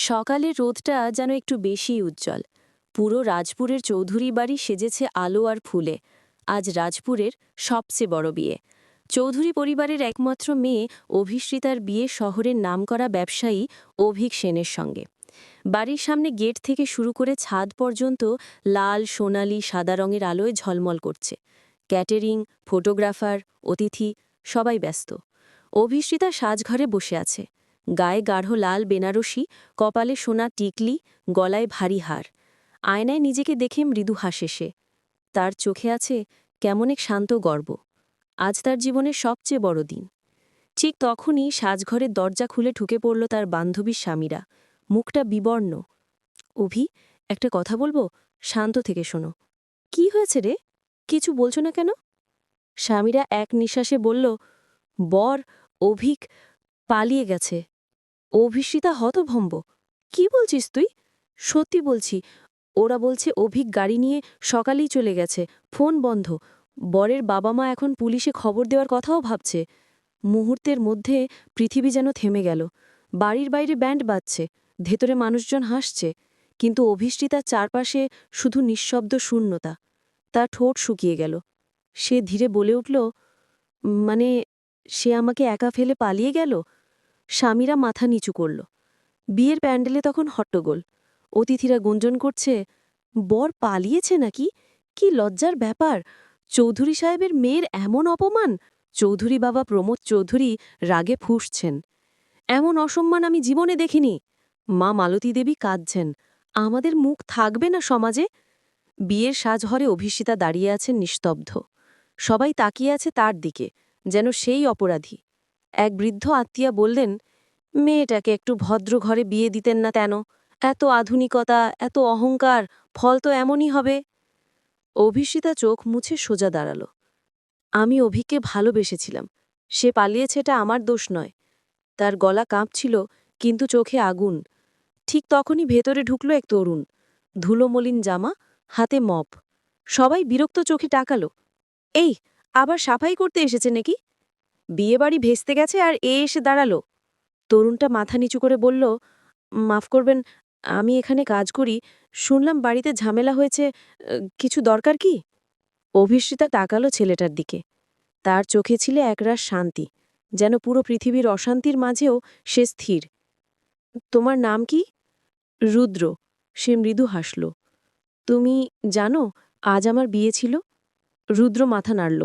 সকালের রোদটা যেন একটু বেশিই উজ্জ্বল। পুরো রাজপুরের চৌধুরী বাড়ি সেজেছে আলো আর ফুলে। আজ রাজপুরের সবচেয়ে বড় বিয়ে। চৌধুরী পরিবারের একমাত্র মেয়ে অভিশ্রিতার বিয়ে শহরের নামকরা ব্যবসায়ী অভিক সেনের সঙ্গে। বাড়ির সামনে গেট থেকে শুরু করে ছাদ পর্যন্ত লাল, সোনালি, সাদা রঙের আলোয় ঝলমল করছে। ক্যাটারিং, ফটোগ্রাফার, অতিথি সবাই ব্যস্ত। অভিশ্রিতা সাজঘরে বসে আছে। গায়ে গাঢ় লাল বেনারসি, কপালে সোনা টিকলি, গলায় ভারী হার। আয়নায় নিজেকে দেখে মৃদু হাসে সে। তার চোখে আছে কেমন এক শান্ত গর্ব। আজ তার জীবনের সবচেয়ে বড় দিন। ঠিক তখনই সাজঘরের দরজা খুলে ঢুকে পড়ল তার বান্ধবীর স্বামীরা। মুখটা বিবর্ণ। অভি, একটা কথা বলব? শান্ত থেকে শোনো। কি হয়েছে রে? কিছু বলছো না কেন? স্বামীরা এক নিঃশ্বাসে বলল, বর, অভিক পালিয়ে গেছে। অভিষিতা হতভম্ব। কি বলছিস তুই? সত্যি বলছি, ওরা বলছে অভিক গাড়ি নিয়ে সকালেই চলে গেছে, ফোন বন্ধ। বরের বাবা মা এখন পুলিশে খবর দেওয়ার কথাও ভাবছে। মুহূর্তের মধ্যে পৃথিবী যেন থেমে গেল। বাড়ির বাইরে ব্যান্ড বাজছে, ভেতরে মানুষজন হাসছে, কিন্তু অভিষ্টিতার চারপাশে শুধু নিঃশব্দ শূন্যতা। তার ঠোঁট শুকিয়ে গেল। সে ধীরে বলে উঠল মানে সে আমাকে একা ফেলে পালিয়ে গেল? স্বামীরা মাথা নিচু করল। বিয়ের প্যান্ডেলে তখন হট্টগোল। অতিথিরা গুঞ্জন করছে, বর পালিয়েছে নাকি? কি লজ্জার ব্যাপার? চৌধুরী সাহেবের মেয়ের এমন অপমান? চৌধুরী বাবা প্রমোদ চৌধুরী রাগে ফুঁসছেন। এমন অসম্মান আমি জীবনে দেখিনি। মা মালতী দেবী কাঁদছেন। আমাদের মুখ থাকবে না সমাজে? বিয়ের সাজঘরে অভিষিতা দাঁড়িয়ে আছেন নিস্তব্ধ। সবাই তাকিয়ে আছে তার দিকে, যেন সেই অপরাধী। এক বৃদ্ধ আত্মীয়া বললেন, মেয়েটাকে একটু ভদ্র ঘরে বিয়ে দিতেন না তেন এত আধুনিকতা, এত অহংকার, ফল তো এমনই হবে। অভিষিতা চোখ মুছে সোজা দাঁড়াল। আমি অভিকে ভালোবেসেছিলাম। সে পালিয়েছে এটা আমার দোষ নয়। তার গলা কাঁপছিল, কিন্তু চোখে আগুন। ঠিক তখনই ভেতরে ঢুকল এক তরুণ। ধুলোমলিন জামা, হাতে মপ। সবাই বিরক্ত চোখে টাকালো এই, আবার সাফাই করতে এসেছে নাকি? বিয়েবাড়ি ভেস্তে গেছে আর এ এসে দাঁড়াল। তরুণটা মাথা নিচু করে বলল, মাফ করবেন, আমি এখানে কাজ করি। শুনলাম বাড়িতে ঝামেলা হয়েছে, কিছু দরকার কি? অভিশ্রিতা তাকালো ছেলেটার দিকে। তার চোখে ছিল একরাশ শান্তি, যেন পুরো পৃথিবীর অশান্তির মাঝেও সে স্থির। তোমার নাম কি? রুদ্র। সে মৃদু হাসল। তুমি জানো, আজ আমার বিয়ে ছিল? রুদ্র মাথা নাড়ল।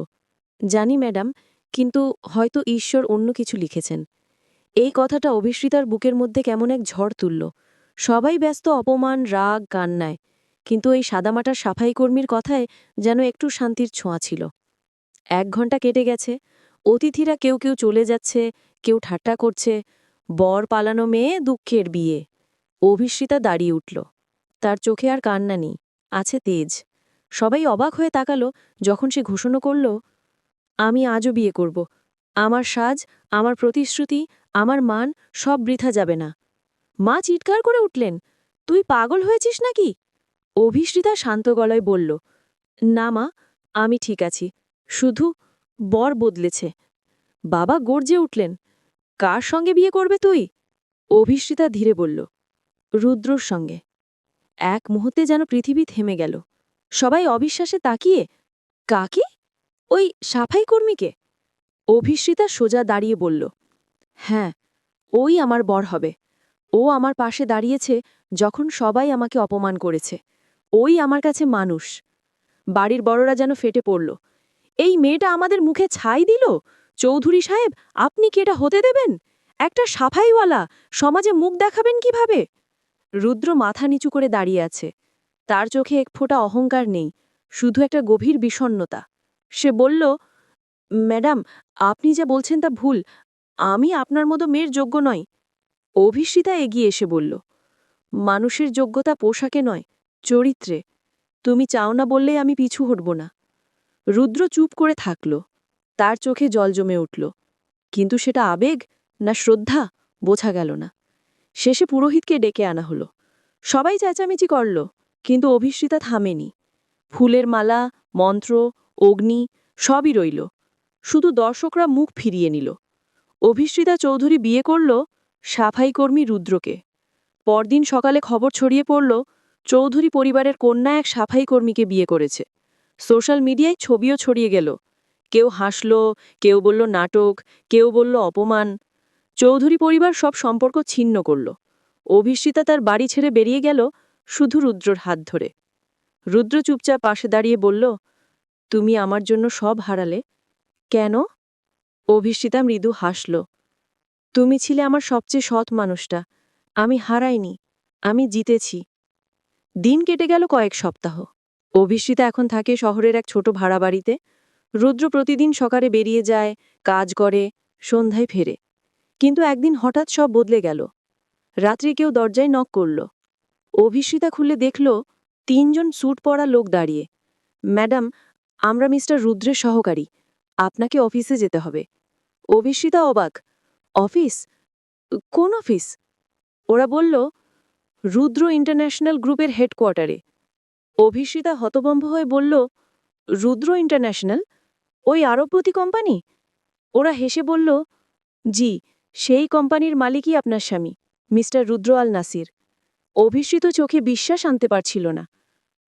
জানি, ম্যাডাম কিন্তু হয়তো ঈশ্বর অন্য কিছু লিখেছেন। এই কথাটা অভিশ্রিতার বুকের মধ্যে কেমন এক ঝড় তুলল। সবাই ব্যস্ত অপমান, রাগ, কান্নায়, কিন্তু এই সাদামাটার সাফাই কর্মীর কথায় যেন একটু শান্তির ছোঁয়া ছিল। এক ঘণ্টা কেটে গেছে, অতিথিরা কেউ কেউ চলে যাচ্ছে, কেউ ঠাট্টা করছে, বর পালানো মেয়ে দুঃখের বিয়ে। অভিশ্রিতা দাঁড়িয়ে উঠল। তার চোখে আর কান্না নেই, আছে তেজ। সবাই অবাক হয়ে তাকালো, যখন সে ঘোষণা করল আমি আজও বিয়ে করব। আমার সাজ, আমার প্রতিশ্রুতি, আমার মান, সব বৃথা যাবে না। মা চিৎকার করে উঠলেন, তুই পাগল হয়েছিস নাকি? অভিশ্রিতা শান্ত গলায় বলল, না মা, আমি ঠিক আছি, শুধু বর বদলেছে। বাবা গর্জে উঠলেন, কার সঙ্গে বিয়ে করবে তুই? অভিশ্রিতা ধীরে বলল, রুদ্রর সঙ্গে। এক মুহূর্তে যেন পৃথিবী থেমে গেল। সবাই অবিশ্বাসে তাকিয়ে, কাকে? ওই সাফাই কর্মীকে? অভিশ্রিতা সোজা দাঁড়িয়ে বলল হ্যাঁ ওই আমার বর হবে। ও আমার পাশে দাঁড়িয়েছে যখন সবাই আমাকে অপমান করেছে। ওই আমার কাছে মানুষ। বাড়ির বড়রা যেন ফেটে পড়ল। এই মেয়েটা আমাদের মুখে ছাই দিল? চৌধুরী সাহেব, আপনি কি এটা হতে দেবেন? একটা সাফাইওয়ালা সমাজে মুখ দেখাবেন কীভাবে? রুদ্র মাথা নিচু করে দাঁড়িয়ে আছে। তার চোখে এক ফোঁটা অহংকার নেই, শুধু একটা গভীর বিষণ্ণতা। সে বলল, ম্যাডাম, আপনি যা বলছেন তা ভুল। আমি আপনার মতো মেয়ের যোগ্য নয় অভিষিতা এগিয়ে এসে বলল, মানুষের যোগ্যতা পোশাকে নয়, চরিত্রে। তুমি চাও না বললেই আমি পিছু হটব না। রুদ্র চুপ করে থাকল। তার চোখে জল জমে উঠল। কিন্তু সেটা আবেগ না শ্রদ্ধা বোঝা গেল না। শেষে পুরোহিতকে ডেকে আনা হলো। সবাই চেঁচামেচি করল, কিন্তু অভিশ্রিতা থামেনি। ফুলের মালা, মন্ত্র অগ্নি, সবই রইল। শুধু দর্শকরা মুখ ফিরিয়ে নিল। অভিশ্রিতা চৌধুরী বিয়ে করল সাফাই কর্মী রুদ্রকে। পরদিন সকালে খবর ছড়িয়ে পড়ল, চৌধুরী পরিবারের কন্যা এক সাফাই কর্মীকে বিয়ে করেছে। সোশ্যাল মিডিয়ায় ছবিও ছড়িয়ে গেল। কেউ হাসল, কেউ বলল নাটক, কেউ বলল অপমান। চৌধুরী পরিবার সব সম্পর্ক ছিন্ন করল। অভিষিতা তার বাড়ি ছেড়ে বেরিয়ে গেল শুধু রুদ্রর হাত ধরে। রুদ্র চুপচাপ পাশে দাঁড়িয়ে বলল তুমি আমার জন্য সব হারালে? কেন? অভিষিতা মৃদু হাসল। তুমি ছিলে আমার সবচেয়ে সৎ মানুষটা। আমি হারাইনি। আমি জিতেছি। দিন কেটে গেল কয়েক সপ্তাহ। অভিষিতা এখন থাকে শহরের এক ছোট ভাড়া বাড়িতে। রুদ্র প্রতিদিন সকালে বেরিয়ে যায়, কাজ করে, সন্ধ্যায় ফেরে। কিন্তু একদিন হঠাৎ সব বদলে গেল। রাত্রি কেউ দরজায় নক করল। অভিষিতা খুলে দেখল, তিনজন স্যুট পরা লোক দাঁড়িয়ে। ম্যাডাম আমরা মিস্টার রুদ্রের সহকারী। আপনাকে অফিসে যেতে হবে। অভিষিতা অবাক। অফিস? কোন অফিস? ওরা বলল, রুদ্র ইন্টারন্যাশনাল গ্রুপের হেডকোয়ার্টারে। অভিষিতা হতভম্ব হয়ে বলল, রুদ্র ইন্টারন্যাশনাল? ওই আরবপতি কোম্পানি? ওরা হেসে বলল, জি, সেই কোম্পানির মালিকই আপনার স্বামী, মিস্টার রুদ্র আল নাসির অভিষিত চোখে বিশ্বাস আনতে পারছিল না।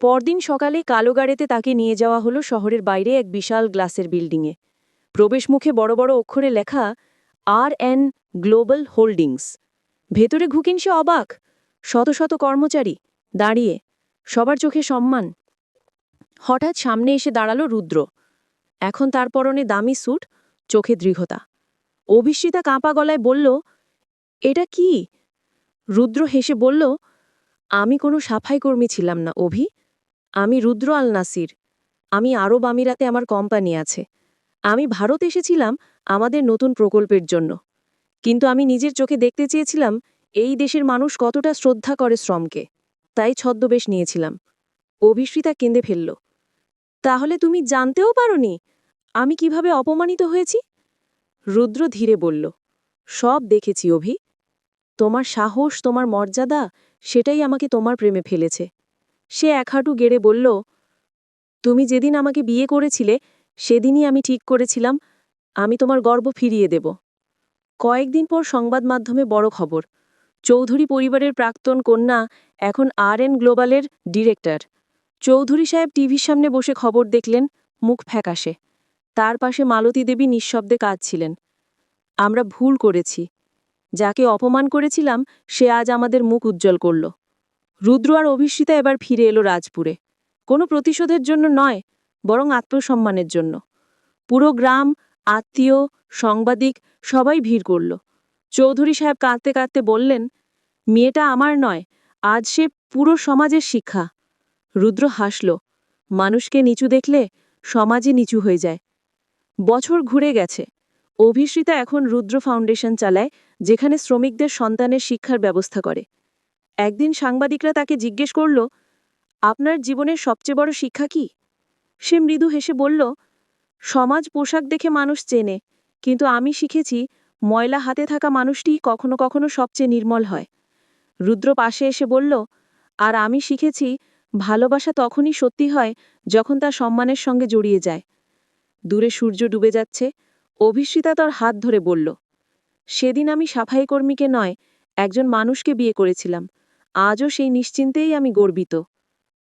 পরদিন সকালে কালো গাড়িতে তাকে নিয়ে যাওয়া হলো শহরের বাইরে এক বিশাল গ্লাসের বিল্ডিংয়ে। প্রবেশমুখে বড় বড় অক্ষরে লেখা, আর এন গ্লোবাল হোল্ডিংস। ভেতরে ঘুকিন সে অবাক। শত শত কর্মচারী, দাঁড়িয়ে। সবার চোখে সম্মান। হঠাৎ সামনে এসে দাঁড়াল রুদ্র। এখন তার পরনে দামি স্যুট, চোখে দৃঢ়তা। অভিষিতা কাঁপা গলায় বলল, এটা কি? রুদ্র হেসে বলল, আমি কোনো সাফাই কর্মী ছিলাম না, অভি। আমি রুদ্র আল নাসির। আমি আরব আমিরাতে আমার কোম্পানি আছে। আমি ভারত এসেছিলাম আমাদের নতুন প্রকল্পের জন্য। কিন্তু আমি নিজের চোখে দেখতে চেয়েছিলাম এই দেশের মানুষ কতটা শ্রদ্ধা করে শ্রমকে। তাই ছদ্মবেশ নিয়েছিলাম। অভিশ্রিতা কেঁদে ফেলল। তাহলে তুমি জানতেও পারোনি আমি কীভাবে অপমানিত হয়েছি? রুদ্র ধীরে বলল, সব দেখেছি অভি। তোমার সাহস, তোমার মর্যাদা, সেটাই আমাকে তোমার প্রেমে ফেলেছে। সে এক হাঁটু গেড়ে বলল, তুমি যেদিন আমাকে বিয়ে করেছিলে, সেদিনই আমি ঠিক করেছিলাম। আমি তোমার গর্ব ফিরিয়ে দেব। কয়েকদিন পর সংবাদ মাধ্যমে বড় খবর। চৌধুরী পরিবারের প্রাক্তন কন্যা এখন আর এন গ্লোবালের ডিরেক্টর। চৌধুরী সাহেব টিভির সামনে বসে খবর দেখলেন, মুখ ফ্যাকাশে। তার পাশে মালতী দেবী নিঃশব্দে কাঁদছিলেন। আমরা ভুল করেছি। যাকে অপমান করেছিলাম, সে আজ আমাদের মুখ উজ্জ্বল করল। রুদ্র আর অভিষিতা এবার ফিরে এলো রাজপুরে। কোনো প্রতিশোধের জন্য নয়, বরং আত্মসম্মানের জন্য। পুরো গ্রাম, আত্মীয়, সাংবাদিক সবাই ভিড় করল। চৌধুরী সাহেব কাঁদতে কাঁদতে বললেন, মেয়েটা আমার নয়, আজ সে পুরো সমাজের শিক্ষা। রুদ্র হাসল, মানুষকে নিচু দেখলে সমাজে নিচু হয়ে যায়। বছর ঘুরে গেছে। অভিশ্রিতা এখন রুদ্র ফাউন্ডেশন চালায়, যেখানে শ্রমিকদের সন্তানের শিক্ষার ব্যবস্থা করে। একদিন সাংবাদিকরা তাকে জিজ্ঞেস করল, আপনার জীবনের সবচেয়ে বড় শিক্ষা কি? সে মৃদু হেসে বলল, সমাজ পোশাক দেখে মানুষ চেনে, কিন্তু আমি শিখেছি ময়লা হাতে থাকা মানুষটি কখনো কখনো সবচেয়ে নির্মল হয়। রুদ্র পাশে এসে বলল, আর আমি শিখেছি ভালোবাসা তখনই সত্যি হয় যখন তা সম্মানের সঙ্গে জড়িয়ে যায়। দূরে সূর্য ডুবে যাচ্ছে অভিশ্রিতা তার হাত ধরে বলল, সেদিন আমি সাফাই কর্মীকে নয়, একজন মানুষকে বিয়ে করেছিলাম। আজও সেই নিশ্চিন্তেই আমি গর্বিত।